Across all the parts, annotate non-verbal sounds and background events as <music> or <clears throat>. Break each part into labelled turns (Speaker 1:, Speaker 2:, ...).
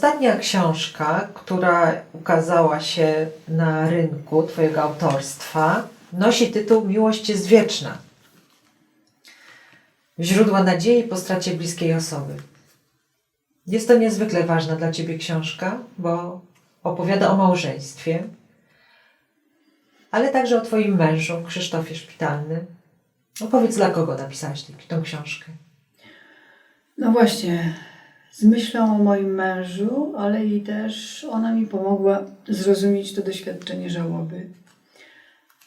Speaker 1: Ostatnia książka, która ukazała się na rynku Twojego autorstwa, nosi tytuł Miłość jest wieczna. Źródła nadziei po stracie bliskiej osoby. Jest to niezwykle ważna dla Ciebie książka, bo opowiada o małżeństwie, ale także o Twoim mężu, Krzysztofie Szpitalnym. Opowiedz, dla kogo napisałaś tę- książkę.
Speaker 2: No właśnie, z myślą o moim mężu, ale i też ona mi pomogła zrozumieć to doświadczenie żałoby.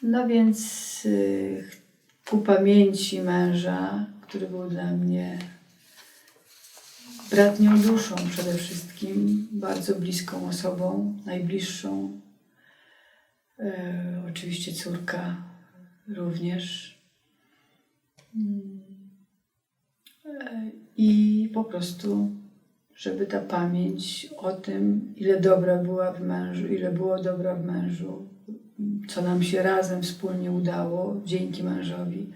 Speaker 2: No więc y, ku pamięci męża, który był dla mnie bratnią duszą przede wszystkim, bardzo bliską osobą, najbliższą. E, oczywiście córka również. Mm. E, I po prostu, żeby ta pamięć o tym, ile dobra była w mężu, ile było dobra w mężu, co nam się razem wspólnie udało dzięki mężowi,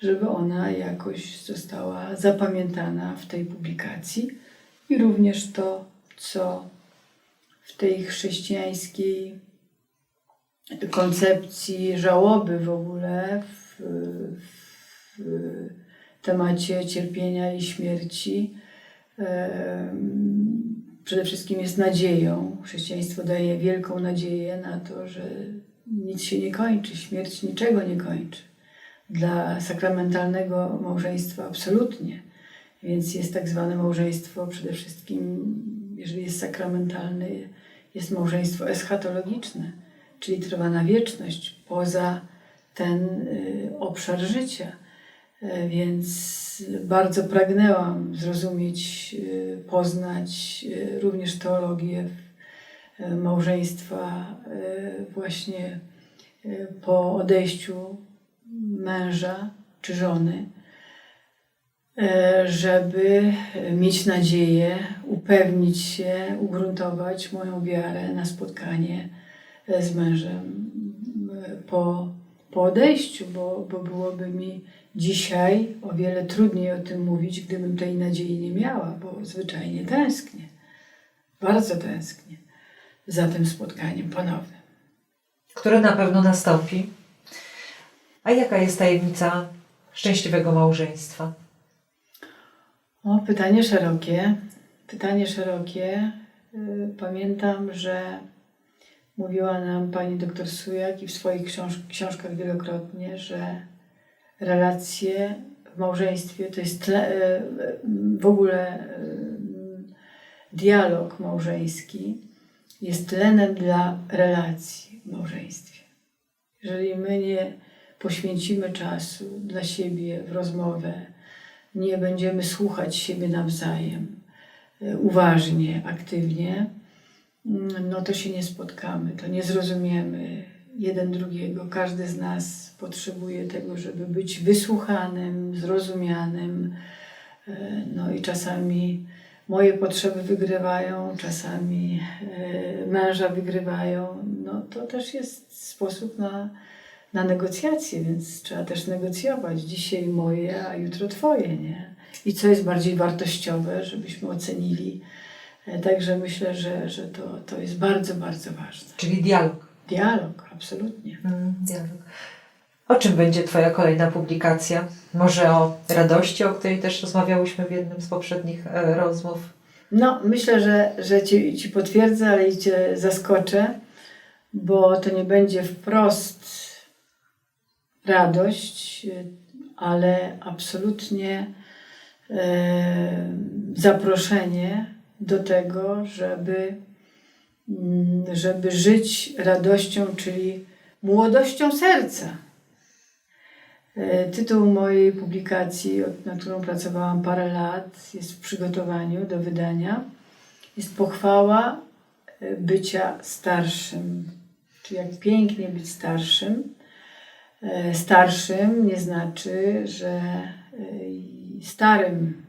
Speaker 2: żeby ona jakoś została zapamiętana w tej publikacji i również to, co w tej chrześcijańskiej koncepcji żałoby w ogóle, w, w temacie cierpienia i śmierci, przede wszystkim jest nadzieją. Chrześcijaństwo daje wielką nadzieję na to, że nic się nie kończy, śmierć niczego nie kończy. Dla sakramentalnego małżeństwa absolutnie. Więc jest tak zwane małżeństwo przede wszystkim, jeżeli jest sakramentalne, jest małżeństwo eschatologiczne, czyli trwa na wieczność, poza ten y, obszar życia. E, Więc bardzo pragnęłam zrozumieć, y, poznać y, również teologię małżeństwa właśnie po odejściu męża czy żony, e, żeby mieć nadzieję, upewnić się, ugruntować moją wiarę na spotkanie e, z mężem e, po, po odejściu, bo, bo byłoby mi dzisiaj o wiele trudniej o tym mówić, gdybym tej nadziei nie miała, bo zwyczajnie tęsknię, bardzo tęsknię za tym spotkaniem ponownym.
Speaker 1: które na pewno nastąpi. A jaka jest tajemnica szczęśliwego małżeństwa?
Speaker 2: O, pytanie szerokie. Pytanie szerokie. Y, Pamiętam, że mówiła nam pani doktor Sujak i w swoich książ- książkach wielokrotnie, że relacje w małżeństwie to jest tle, y, w ogóle y, dialog małżeński jest tlenem dla relacji w małżeństwie. Jeżeli my nie poświęcimy czasu dla siebie w rozmowę, nie będziemy słuchać siebie nawzajem e, uważnie, aktywnie, mm, no to się nie spotkamy, to nie zrozumiemy jeden drugiego. Każdy z nas potrzebuje tego, żeby być wysłuchanym, zrozumianym. E, No i czasami moje potrzeby wygrywają, czasami e, męża wygrywają. No to też jest sposób na, na negocjacje, więc trzeba też negocjować. Dzisiaj moje, a jutro twoje, nie? I co jest bardziej wartościowe, żebyśmy ocenili. E, Także myślę, że, że to, to jest bardzo, bardzo ważne.
Speaker 1: Czyli dialog.
Speaker 2: Dialog, absolutnie.
Speaker 1: Mm, dialog. O czym będzie Twoja kolejna publikacja? Może o radości, o której też rozmawiałyśmy w jednym z poprzednich e, rozmów.
Speaker 2: No, myślę, że, że ci, ci potwierdzę, ale i Cię zaskoczę, bo to nie będzie wprost radość, ale absolutnie e, zaproszenie do tego, żeby, żeby żyć radością, czyli młodością serca. E, Tytuł mojej publikacji, nad którą pracowałam parę lat, jest w przygotowaniu do wydania. Jest pochwała e, bycia starszym. Czyli jak pięknie być starszym. E, Starszym nie znaczy, że starym.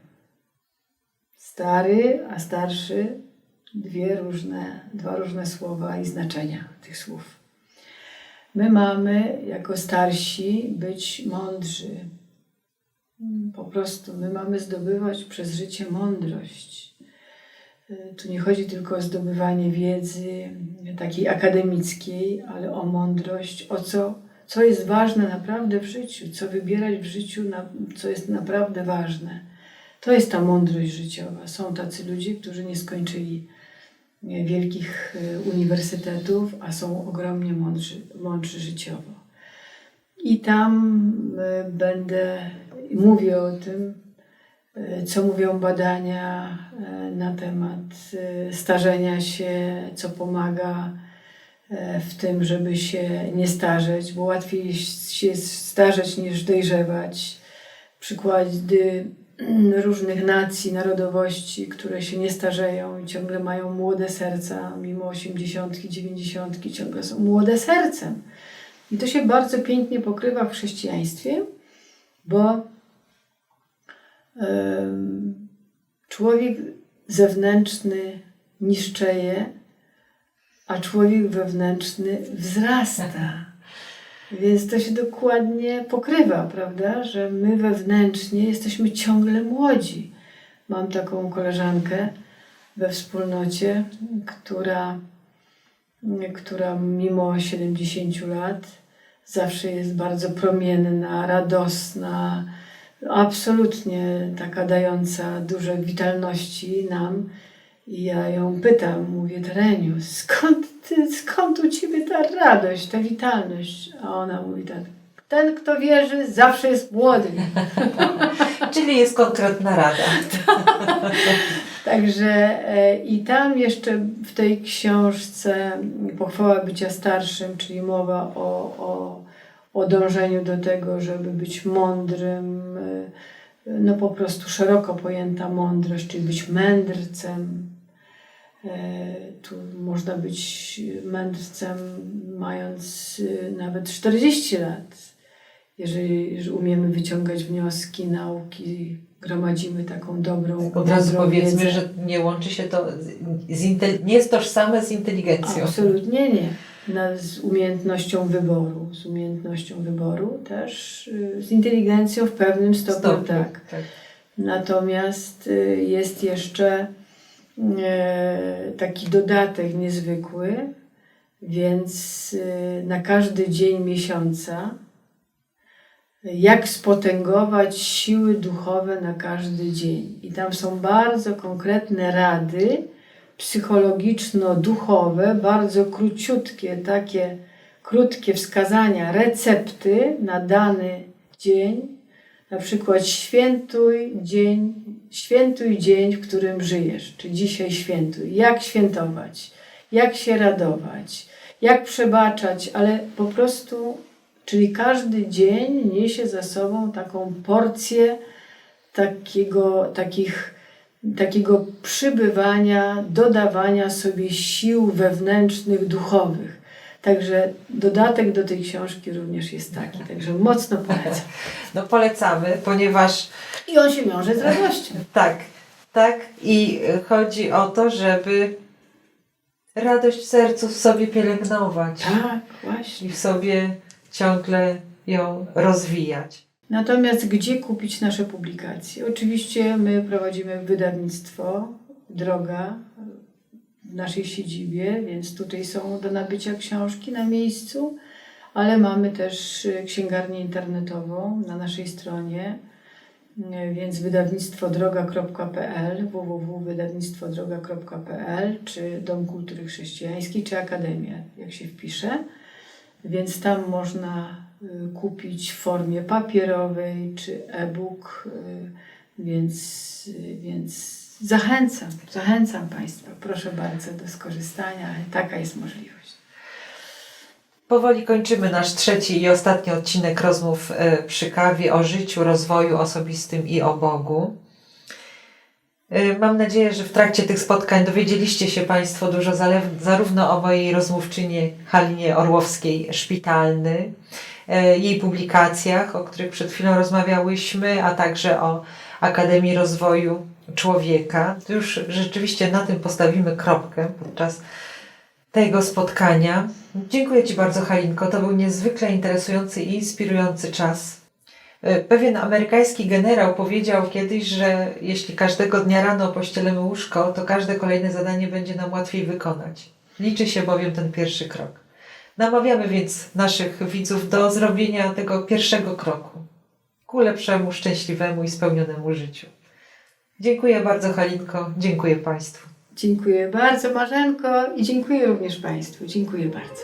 Speaker 2: Stary, a starszy dwie różne, dwa różne słowa i znaczenia tych słów. My mamy jako starsi być mądrzy. Po prostu my mamy zdobywać przez życie mądrość. Tu nie chodzi tylko o zdobywanie wiedzy takiej akademickiej, ale o mądrość, o co, co jest ważne naprawdę w życiu, co wybierać w życiu, co jest naprawdę ważne. To jest ta mądrość życiowa. Są tacy ludzie, którzy nie skończyli wielkich y, uniwersytetów, a są ogromnie mądrzy, mądrzy życiowo. I tam y, będę, mówię o tym, co mówią badania na temat starzenia się, co pomaga w tym, żeby się nie starzeć, bo łatwiej się starzeć niż dojrzewać. Przykłady <clears throat> różnych nacji, narodowości, które się nie starzeją i ciągle mają młode serca, mimo osiemdziesiątki, dziewięćdziesiątki, ciągle są młode sercem. I to się bardzo pięknie pokrywa w chrześcijaństwie, bo człowiek zewnętrzny niszczeje, a człowiek wewnętrzny wzrasta. Więc to się dokładnie pokrywa, prawda? Że my wewnętrznie jesteśmy ciągle młodzi. Mam taką koleżankę we wspólnocie, która, która mimo 70 lat zawsze jest bardzo promienna, radosna, absolutnie taka dająca dużo witalności nam. I ja ją pytam, mówię, Tereniu, skąd, ty, skąd u ciebie ta radość, ta witalność? A ona mówi tak, ten kto wierzy zawsze jest młody. <laughs>
Speaker 1: Czyli jest konkretna rada. <laughs>
Speaker 2: Także e, i tam jeszcze w tej książce Pochwała bycia starszym, czyli mowa o, o, o dążeniu do tego, żeby być mądrym, e, no po prostu szeroko pojęta mądrość, czyli być mędrcem. E, Tu można być mędrcem mając e, nawet 40 lat. Jeżeli jeżeli umiemy wyciągać wnioski, nauki, gromadzimy taką dobrą,
Speaker 1: Od razu powiedzmy,
Speaker 2: wiedzę.
Speaker 1: że nie łączy się to, z, z nie jest tożsame z inteligencją.
Speaker 2: Absolutnie nie. Na, z umiejętnością wyboru. Z umiejętnością wyboru też, y, z inteligencją w pewnym stopniu,
Speaker 1: Stopniu,
Speaker 2: tak.
Speaker 1: tak.
Speaker 2: Natomiast y, jest jeszcze taki dodatek niezwykły, więc y, na każdy dzień miesiąca jak spotęgować siły duchowe na każdy dzień. I tam są bardzo konkretne rady psychologiczno-duchowe, bardzo króciutkie, takie krótkie wskazania, recepty na dany dzień. Na przykład świętuj dzień, świętuj dzień, w którym żyjesz, czy dzisiaj świętuj. Jak świętować, jak się radować, jak przebaczać, ale po prostu Czyli każdy dzień niesie za sobą taką porcję takiego, takich, takiego przybywania, dodawania sobie sił wewnętrznych, duchowych. Także dodatek do tej książki również jest taki, także mocno polecam. <laughs>
Speaker 1: No polecamy, ponieważ
Speaker 2: I on się wiąże z radością. <laughs>
Speaker 1: tak, tak i y, chodzi o to, żeby radość w sercu w sobie pielęgnować
Speaker 2: Tak, właśnie.
Speaker 1: i w sobie ciągle ją rozwijać.
Speaker 2: Natomiast gdzie kupić nasze publikacje? Oczywiście my prowadzimy wydawnictwo Droga w naszej siedzibie, więc tutaj są do nabycia książki na miejscu, ale mamy też y, księgarnię internetową na naszej stronie, y, więc wydawnictwodroga.pl www.wydawnictwodroga.pl czy Dom Kultury Chrześcijańskiej, czy Akademia, jak się wpisze. Więc tam można y, kupić w formie papierowej czy e-book, więc, więc zachęcam, zachęcam Państwa, proszę bardzo do skorzystania, taka jest możliwość.
Speaker 1: Powoli kończymy nasz trzeci i ostatni odcinek rozmów e, przy kawie o życiu, rozwoju osobistym i o Bogu. E, Mam nadzieję, że w trakcie tych spotkań dowiedzieliście się Państwo dużo zarówno o mojej rozmówczyni Halinie Orłowskiej-Szpitalny, e, jej publikacjach, o których przed chwilą rozmawiałyśmy, a także o Akademii Rozwoju Człowieka. Już rzeczywiście na tym postawimy kropkę podczas tego spotkania. Dziękuję Ci bardzo, Halinko. To był niezwykle interesujący i inspirujący czas. E, Pewien amerykański generał powiedział kiedyś, że jeśli każdego dnia rano pościelemy łóżko, to każde kolejne zadanie będzie nam łatwiej wykonać. Liczy się bowiem ten pierwszy krok. Namawiamy więc naszych widzów do zrobienia tego pierwszego kroku ku lepszemu, szczęśliwemu i spełnionemu życiu. Dziękuję bardzo, Halinko. Dziękuję Państwu.
Speaker 2: Dziękuję bardzo Marzenko i dziękuję również Państwu. Dziękuję bardzo.